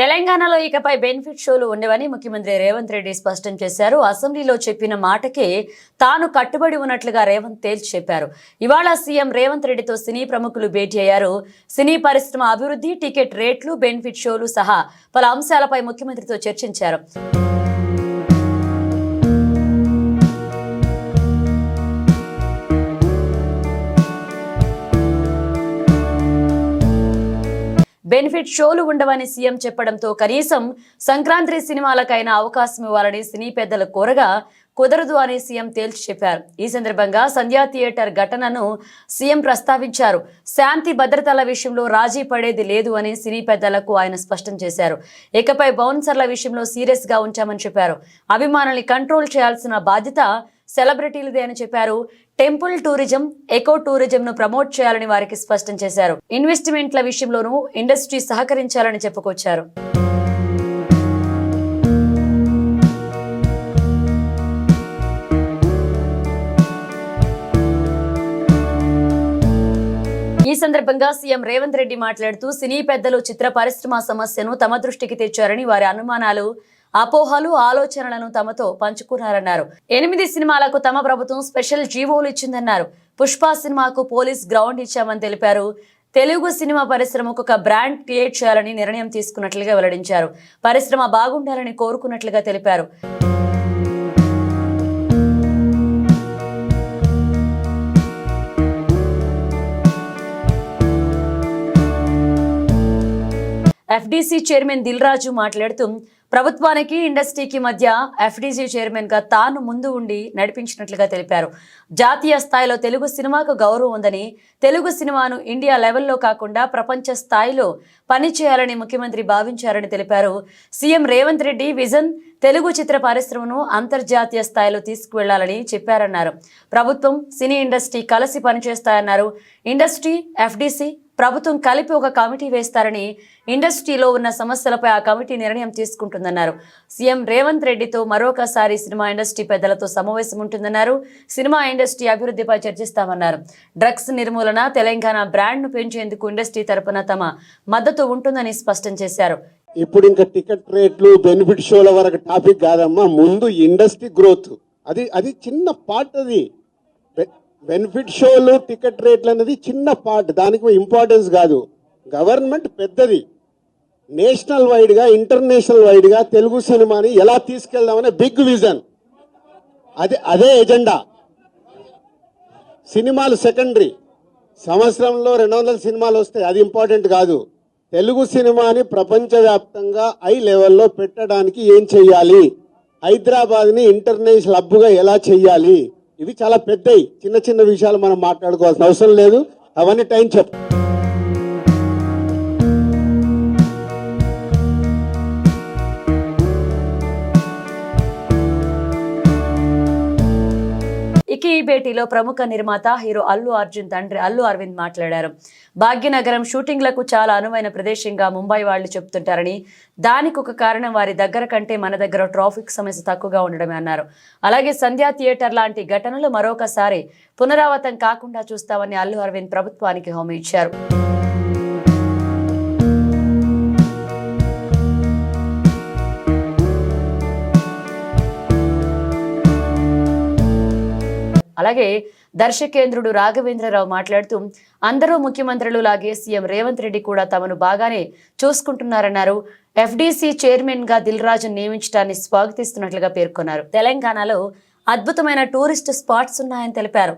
తెలంగాణలో ఇకపై బెనిఫిట్ షోలు ఉండవని ముఖ్యమంత్రి రేవంత్ రెడ్డి స్పష్టం చేశారు. అసెంబ్లీలో చెప్పిన మాటకే తాను కట్టుబడి ఉన్నట్లుగా రేవంత్ తేల్చి చెప్పారు. ఇవాళ సీఎం రేవంత్ రెడ్డితో సినీ ప్రముఖులు భేటీ అయ్యారు. సినీ పరిశ్రమ అభివృద్ధి టికెట్ రేట్లు బెనిఫిట్ షోలు సహా పలు అంశాలపై ముఖ్యమంత్రితో చర్చించారు. బెనిఫిట్ షోలు ఉండవని సీఎం చెప్పడంతో కనీసం సంక్రాంతి సినిమాలకైనా అవకాశం ఇవ్వాలని సినీ పెద్దలు కోరగా కుదరదు అని సీఎం తేల్చి చెప్పారు. ఈ సందర్భంగా సంధ్యా థియేటర్ ఘటనను సీఎం ప్రస్తావించారు. శాంతి భద్రతల విషయంలో రాజీ పడేది లేదు అని సినీ పెద్దలకు ఆయన స్పష్టం చేశారు. ఇకపై బౌన్సర్ల విషయంలో సీరియస్గా ఉంచామని చెప్పారు. అభిమానుల్ని కంట్రోల్ చేయాల్సిన బాధ్యత సెలబ్రిటీలదే అని చెప్పారు. టెంపుల్ టూరిజం ఎకో టూరిజం ను ప్రమోట్ చేయాలని వారికి స్పష్టం చేశారు. ఇన్వెస్ట్మెంట్ల విషయంలోనూ ఇండస్ట్రీ సహకరించాలని చెప్పుకొచ్చారు. ఈ సందర్భంగా సీఎం రేవంత్ రెడ్డి మాట్లాడుతూ సినీ పెద్దలు చిత్ర పరిశ్రమ సమస్యను తమ దృష్టికి తెచ్చారని వారి అనుమానాలు అపోహలు ఆలోచనలను తమతో పంచుకున్నారన్నారు. ఎనిమిది సినిమాలకు తమ ప్రభుత్వం స్పెషల్ జీవోలు ఇచ్చిందన్నారు. పుష్ప సినిమాకు పోలీస్ గ్రౌండ్ ఇచ్చామని తెలిపారు. తెలుగు సినిమా పరిశ్రమకు ఒక బ్రాండ్ క్రియేట్ చేయాలని నిర్ణయం తీసుకున్నట్లుగా వెల్లడించారు. పరిశ్రమ బాగుండాలని కోరుకున్నట్లుగా తెలిపారు. ఎఫ్డీసీ చైర్మన్ దిల్ రాజు మాట్లాడుతూ ప్రభుత్వానికి ఇండస్ట్రీకి మధ్య ఎఫ్డీజీ చైర్మన్గా తాను ముందు ఉండి నడిపించినట్లుగా తెలిపారు. జాతీయ స్థాయిలో తెలుగు సినిమాకు గౌరవం ఉందని తెలుగు సినిమాను ఇండియా లెవెల్లో కాకుండా ప్రపంచ స్థాయిలో పనిచేయాలని ముఖ్యమంత్రి భావించారని తెలిపారు. సీఎం రేవంత్ రెడ్డి విజన్ తెలుగు చిత్ర పరిశ్రమను అంతర్జాతీయ స్థాయిలో తీసుకువెళ్ళాలని చెప్పారన్నారు. ప్రభుత్వం సినీ ఇండస్ట్రీ కలిసి పనిచేస్తాయన్నారు. ఇండస్ట్రీ ఎఫ్డీసీ ప్రభుత్వం కలిపి ఒక కమిటీ వేస్తారని ఇండస్ట్రీలో ఉన్న సమస్యలపై ఆ కమిటీ నిర్ణయం తీసుకుంటుందన్నారు. సీఎం రేవంత్ రెడ్డితో మరొకసారి సినిమా ఇండస్ట్రీ పెద్దలతో సమావేశం ఉంటుందన్నారు. సినిమా ఇండస్ట్రీ అభివృద్ధిపై చర్చిస్తామన్నారు. డ్రగ్స్ నిర్మూలన తెలంగాణ బ్రాండ్ను పెంచేందుకు ఇండస్ట్రీ తరపున తమ మద్దతు ఉంటుందని స్పష్టం చేశారు. ఇప్పుడు ఇంకా టికెట్ రేట్లు బెనిఫిట్ షోల వరకు టాపిక్ కాదమ్మా ముందు ఇండస్ట్రీ గ్రోత్. అది అది చిన్న పార్ట్ అది. బెనిఫిట్ షోలు టికెట్ రేట్లు అనేది చిన్న పార్ట్ దానికి ఇంపార్టెన్స్ కాదు. గవర్నమెంట్ పెద్దది. నేషనల్ వైడ్గా ఇంటర్నేషనల్ వైడ్గా తెలుగు సినిమాని ఎలా తీసుకెళ్దామనే బిగ్ విజన్. అదే అదే ఎజెండా. సినిమాలు సెకండరీ. సంవత్సరంలో రెండు వందల సినిమాలు వస్తాయి. అది ఇంపార్టెంట్ కాదు. తెలుగు సినిమాని ప్రపంచవ్యాప్తంగా ఐ లెవెల్లో పెట్టడానికి ఏం చెయ్యాలి? హైదరాబాద్ని ఇంటర్నేషనల్ హబ్గా ఎలా చెయ్యాలి? ఇవి చాలా పెద్దవి చిన్న చిన్న విషయాలు మనం మాట్లాడుకోవాల్సిన అవసరం లేదు. అవన్నీ టైం చెప్ ఇక ఈ భేటీలో ప్రముఖ నిర్మాత హీరో అల్లు అర్జున్ తండ్రి అల్లు అరవింద్ మాట్లాడారు. భాగ్యనగరం షూటింగ్లకు చాలా అనువైన ప్రదేశంగా ముంబై వాళ్ళు చెప్తుంటారని దానికి ఒక కారణం వారి దగ్గర కంటే మన దగ్గర ట్రాఫిక్ సమస్య తక్కువగా ఉండడమే అన్నారు. అలాగే సంధ్యా థియేటర్ లాంటి ఘటనలు మరొకసారి పునరావృతం కాకుండా చూస్తామని అల్లు అరవింద్ ప్రభుత్వానికి హామీ ఇచ్చారు. అలాగే దర్శకేంద్రుడు రాఘవేంద్రరావు మాట్లాడుతూ అందరూ ముఖ్యమంత్రులు లాగే సీఎం రేవంత్ రెడ్డి కూడా తమను బాగానే చూసుకుంటున్నారన్నారు. ఎఫ్డీసీ చైర్మన్గా దిల్ రాజు నియమించడాన్ని స్వాగతిస్తున్నట్లుగా పేర్కొన్నారు. తెలంగాణలో అద్భుతమైన టూరిస్ట్ స్పాట్స్ ఉన్నాయని తెలిపారు.